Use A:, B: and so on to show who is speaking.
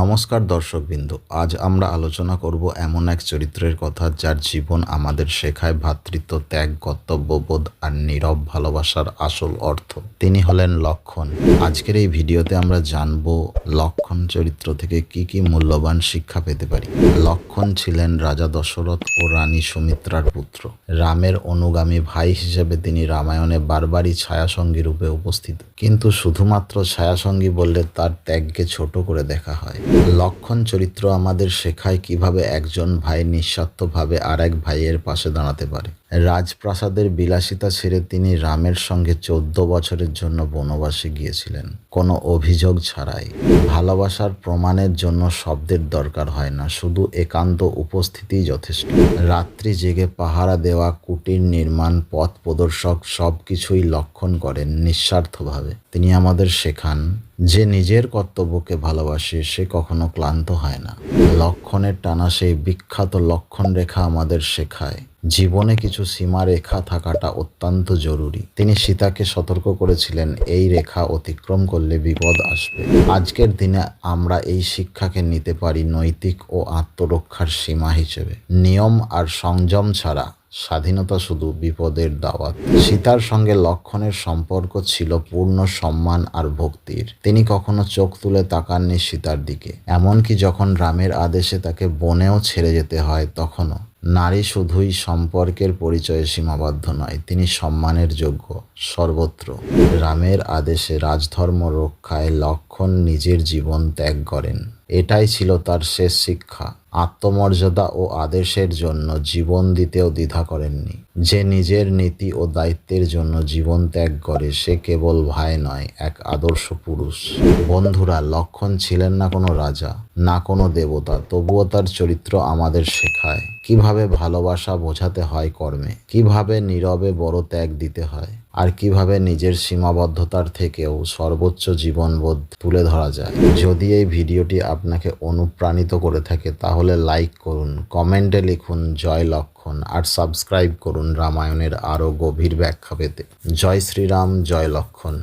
A: নমস্কার দর্শকবৃন্দ, আজ আমরা আলোচনা করব এমন এক চরিত্রের কথা যার জীবন আমাদের শেখায় ভ্রাতৃত্ব ত্যাগ কর্তব্যবোধ আর নীরব ভালোবাসার আসল অর্থ। তিনি হলেন লক্ষণ। আজকের এই ভিডিওতে আমরা জানব লক্ষণ চরিত্র থেকে কি কি মূল্যবান শিক্ষা পেতে পারি। লক্ষণ ছিলেন রাজা দশরথ ও রানী সুমিত্রার পুত্র। রামের অনুগামী ভাই হিসেবে তিনি রামায়ণে বারবারই ছায়াসঙ্গী রূপে উপস্থিত। কিন্তু শুধুমাত্র ছায়াসঙ্গী বললে তার ত্যাগকে ছোট করে দেখা হয়। লক্ষণ চরিত্র আমাদের শেখায় কীভাবে একজন ভাই নিঃস্বার্থভাবে আরেক ভাইয়ের পাশে দাঁড়াতে পারে। রাজপ্রাসাদের বিলাসিতা ছেড়ে তিনি রামের সঙ্গে চোদ্দ বছরের জন্য বনবাসে গিয়েছিলেন। কোনো অভিযোগ ছাড়াই। ভালোবাসার প্রমাণের জন্য শব্দের দরকার হয় না, শুধু একান্ত উপস্থিতিই যথেষ্ট। রাত্রি জেগে পাহারা দেওয়া, কুটির নির্মাণ, পথ প্রদর্শক সব কিছুই লক্ষণ করেন নিঃস্বার্থভাবে। তিনি আমাদের শেখান, যে নিজের কর্তব্যকে ভালোবাসে, সে কখনো ক্লান্ত হয় না। লক্ষণের টানা সেই বিখ্যাত লক্ষণ রেখা আমাদের শেখায়। জীবনে কিছু সীমারেখা থাকাটা অত্যন্ত জরুরি। তিনি সীতাকে সতর্ক করেছিলেন, এই রেখা অতিক্রম করলে বিপদ আসবে। আজকের দিনে আমরা এই শিক্ষাকে নিতে পারি নৈতিক ও আত্মরক্ষার সীমা হিসেবে। নিয়ম আর সংযম ছাড়া স্বাধীনতা শুধু বিপদের দাওয়াত। সীতার সঙ্গে লক্ষণের সম্পর্ক ছিল পূর্ণ সম্মান আর ভক্তির। তিনি কখনো চোখ তুলে তাকাননি সীতার দিকে। এমনকি যখন রামের আদেশে তাকে বনেও ছেড়ে যেতে হয়, তখনও নারী শুধুই সম্পর্কের পরিচয়ে সীমাবদ্ধ নয়, তিনি সম্মানের যোগ্য, সর্বত্র। রামের আদেশে রাজধর্ম রক্ষায় লক্ষণ নিজের জীবন ত্যাগ করেন। এটাই ছিল তার শেষ শিক্ষা। আত্মমর্যাদা ও আদেশের জন্য জীবন দিতেও দ্বিধা করেননি। যে নিজের নীতি ও দায়িত্বের জন্য জীবন ত্যাগ করে, সে কেবল ভাই নয়, এক আদর্শ পুরুষ। বন্ধুরা, লক্ষণ ছিলেন না কোনো রাজা, না কোনো দেবতা, তবুও তার চরিত্র আমাদের শেখায়। কীভাবে ভালোবাসা বোঝাতে হয় কর্মে, কীভাবে নীরবে বড় ত্যাগ দিতে হয়। আর কীভাবে নিজের সীমাবদ্ধতার থেকেও সর্বোচ্চ জীবনবোধ তুলে ধরা যায়। যদি এই ভিডিওটি আপনাকে অনুপ্রাণিত করে থাকে, তাহলে লাইক করুন কমেন্টে লিখুন, জয় লক্ষণ আর সাবস্ক্রাইব করুন রামায়ণের আরও গভীর ব্যাখ্যা পেতে। জয় শ্রীরাম, জয় লক্ষণ।